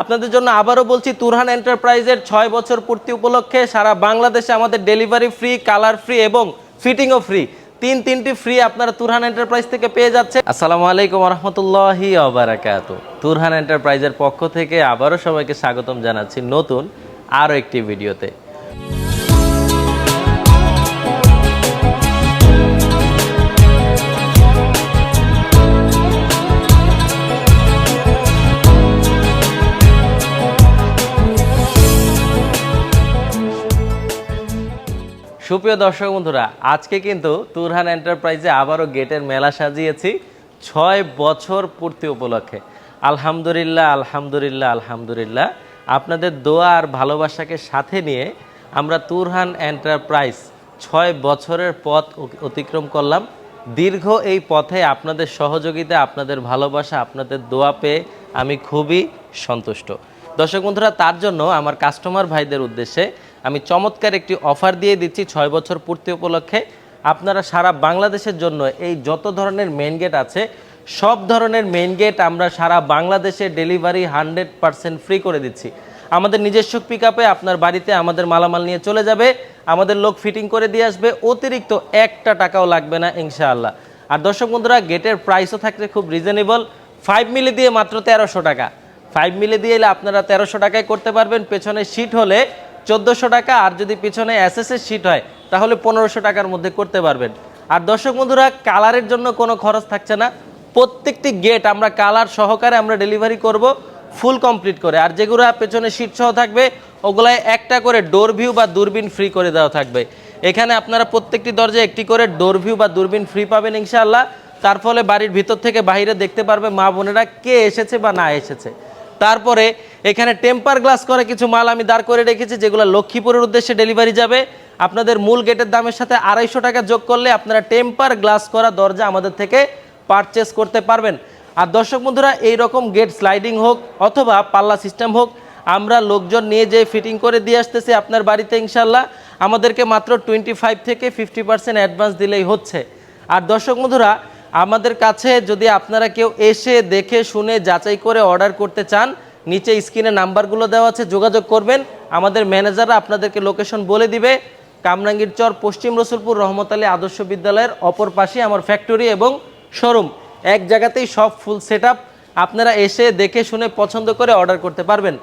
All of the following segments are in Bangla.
আপনাদের জন্য আবারও বলছি, তুরহান এন্টারপ্রাইজের ছয় বছর পূর্তি উপলক্ষে সারা বাংলাদেশে আমাদের ডেলিভারি ফ্রি, কালার ফ্রি এবং ফিটিংও ফ্রি। তিন তিনটি ফ্রি আপনারা তুরহান এন্টারপ্রাইজ থেকে পেয়ে যাচ্ছে আসসালামু আলাইকুম রহমতুল্লাহি আবরাকাত তুরহান এন্টারপ্রাইজের পক্ষ থেকে আবারও সবাইকে স্বাগতম জানাচ্ছি নতুন আরও একটি ভিডিওতে। সুপ্রিয় দর্শক বন্ধুরা, আজকে কিন্তু তুরহান এন্টারপ্রাইজে আবারও গেটের মেলা সাজিয়েছি ছয় বছর পূর্তি উপলক্ষে। আলহামদুলিল্লাহ আলহামদুলিল্লাহ আলহামদুলিল্লাহ। আপনাদের দোয়া আর ভালোবাসাকে সাথে নিয়ে আমরা তুরহান এন্টারপ্রাইজ ছয় বছরের পথ অতিক্রম করলাম। দীর্ঘ এই পথে আপনাদের সহযোগিতা, আপনাদের ভালোবাসা, আপনাদের দোয়া পেয়ে আমি খুবই সন্তুষ্ট। দর্শক বন্ধুরা, তার জন্য আমার কাস্টমার ভাইদের উদ্দেশ্যে আমি চমৎকার একটি অফার দিয়ে দিচ্ছি ছয় বছর পূর্তি উপলক্ষে। আপনারা সারা বাংলাদেশের জন্য এই যত ধরনের মেন গেট আছে, সব ধরনের মেন গেট আমরা সারা বাংলাদেশে ডেলিভারি হান্ড্রেড পারসেন্ট ফ্রি করে দিচ্ছি। আমাদের নিজস্ব পিক আপনার বাড়িতে আমাদের মালামাল নিয়ে চলে যাবে, আমাদের লোক ফিটিং করে দিয়ে আসবে, অতিরিক্ত একটা টাকাও লাগবে না ইনশাআল্লাহ। আর দর্শক বন্ধুরা গেটের প্রাইসও থাকছে খুব রিজনেবল ফাইভ মিলি দিয়ে মাত্র তেরোশো টাকা। ফাইভ মিলে দিয়ে এলে আপনারা তেরোশো টাকায় করতে পারবেন। পেছনে সিট হলে চোদ্দোশো টাকা, আর যদি পিছনে এসএসএর সিট হয়, তাহলে পনেরোশো টাকার মধ্যে করতে পারবেন। আর দর্শক বন্ধুরা, কালারের জন্য কোনো খরচ থাকছে না। প্রত্যেকটি গেট আমরা কালার সহকারে আমরা ডেলিভারি করব ফুল কমপ্লিট করে। আর যেগুলো পেছনে সিট সহ থাকবে, ওগুলায় একটা করে ডোর ভিউ বা দূরবীন ফ্রি করে দেওয়া থাকবে। এখানে আপনারা প্রত্যেকটি দরজায় একটি করে ডোর ভিউ বা দূরবীন ফ্রি পাবেন ইনশাআল্লাহ। তার ফলে বাড়ির ভিতর থেকে বাইরে দেখতে পারবে মা বোনেরা কে এসেছে বা না এসেছে। তারপরে এখানে টেম্পার গ্লাস করে কিছু মাল আমি দাঁড় করে রেখেছি, যেগুলো লক্ষ্মীপুরের উদ্দেশ্যে ডেলিভারি যাবে। আপনাদের মূল গেটের দামের সাথে আড়াইশো টাকা যোগ করলে আপনারা টেম্পার গ্লাস করা দরজা আমাদের থেকে পারচেস করতে পারবেন। আর দর্শক বন্ধুরা এই রকম গেট স্লাইডিং হোক অথবা পাল্লা সিস্টেম হোক, আমরা লোকজন নিয়ে যেয়ে ফিটিং করে দিয়ে আসতেছি আপনার বাড়িতে ইনশাল্লাহ আমাদেরকে মাত্র টোয়েন্টি ফাইভ থেকে ফিফটি পার্সেন্ট অ্যাডভান্স দিলেই হচ্ছে। আর দর্শক বন্ধুরা আমাদের কাছে যদি আপনারা কেউ এসে দেখে, শুনে, যাচাই করে অর্ডার করতে চান, নিচে স্ক্রিনে নাম্বারগুলো দেওয়া আছে, যোগাযোগ করবেন। আমাদের ম্যানেজাররা আপনাদেরকে লোকেশন বলে দিবে। কামরাঙ্গীর চর, পশ্চিম রসুলপুর, রহমত আলী আদর্শ বিদ্যালয়ের অপর পাশে আমার ফ্যাক্টরি এবং শোরুম। এক জায়গাতেই সব ফুল সেট আপনারা এসে দেখে, শুনে, পছন্দ করে অর্ডার করতে পারবেন।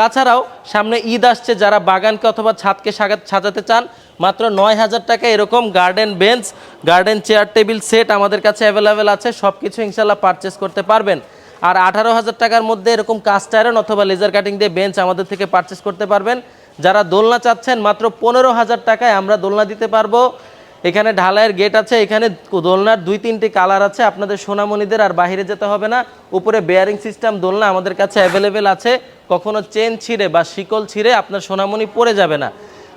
তাছাড়াও সামনে ঈদ আসছে, যারা বাগানকে অথবা ছাদকে সাজাতে চান, মাত্র নয় হাজার টাকা এরকম garden bench garden chair table set আমাদের কাছে অ্যাভেলেবেল আছে সব কিছু ইনশাল্লাহ পারচেস করতে পারবেন। আর আঠারো হাজার টাকার মধ্যে এরকম কাস্ট আয়রন অথবা লেজার কাটিং দিয়ে বেঞ্চ আমাদের থেকে পারচেস করতে পারবেন। যারা দোলনা চাচ্ছেন, মাত্র পনেরো হাজার টাকায় আমরা দোলনা দিতে পারব। এখানে ঢালাইয়ের গেট আছে, এখানে দোলনার দুই তিনটি কালার আছে, আপনাদের সোনামণিদের আর বাইরে যেতে হবে না। উপরে বেয়ারিং সিস্টেম দোলনা আমাদের কাছে অ্যাভেলেবেল আছে। কখনো চেন ছিঁড়ে বা শিকল ছিঁড়ে আপনার সোনামণি পড়ে যাবে না।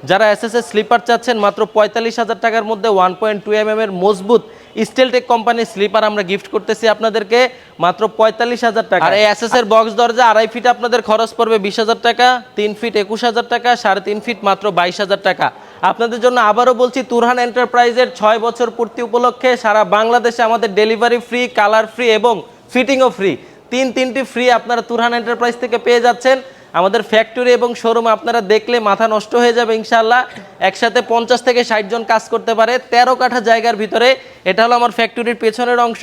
যারা এসএসএস স্লিপার চাচ্ছেন, মাত্র পঁয়তাল্লিশ হাজার টাকার মধ্যে ওয়ান পয়েন্ট টু এম এর মজবুত স্টিলটেক কোম্পানির স্লিপার আমরা গিফট করতেছি আপনাদেরকে, মাত্র পঁয়তাল্লিশ হাজার টাকা। আর এই এসএস এর বক্স দরজা আড়াই ফিট আপনাদের খরচ পড়বে বিশ হাজার টাকা, তিন ফিট একুশ হাজার টাকা, সাড়ে তিন ফিট মাত্র বাইশ হাজার টাকা। আপনাদের জন্য আবারও বলছি, তুরহান এন্টারপ্রাইজের ছয় বছর পূর্তি উপলক্ষে সারা বাংলাদেশে আমাদের ডেলিভারি ফ্রি কালার ফ্রি এবং ফিটিংও ফ্রি তিন তিনটি ফ্রি আপনারা তুরহান এন্টারপ্রাইজ থেকে পেয়ে যাচ্ছেন। আমাদের ফ্যাক্টরি এবং শোরুম আপনারা দেখলে মাথা নষ্ট হয়ে যাবে ইনশাল্লাহ একসাথে পঞ্চাশ থেকে ষাট জন কাজ করতে পারে। তেরো কাঠা জায়গার ভিতরে এটা হলো আমার ফ্যাক্টরির পেছনের অংশ।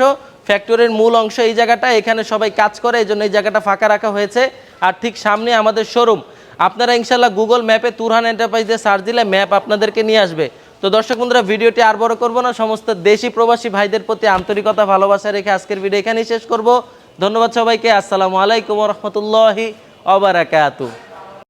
ফ্যাক্টরির মূল অংশ এই জায়গাটা। এখানে সবাই কাজ করে এই জন্য এই জায়গাটা ফাঁকা রাখা হয়েছে। আর ঠিক সামনে আমাদের শোরুম আপনারা ইনশাল্লাহ গুগল ম্যাপে তুরহান এন্টারপ্রাইজে সার্চ দিলে ম্যাপ আপনাদেরকে নিয়ে আসবে। তো দর্শক বন্ধুরা, ভিডিওটি আর বড় করব না। সমস্ত দেশি প্রবাসী ভাইদের প্রতি আন্তরিকতা, ভালোবাসা রেখে আজকের ভিডিও এখানেই শেষ করব। ধন্যবাদ সবাইকে। আসসালামু আলাইকুম রহমতুল্লাহি অবরাকাতু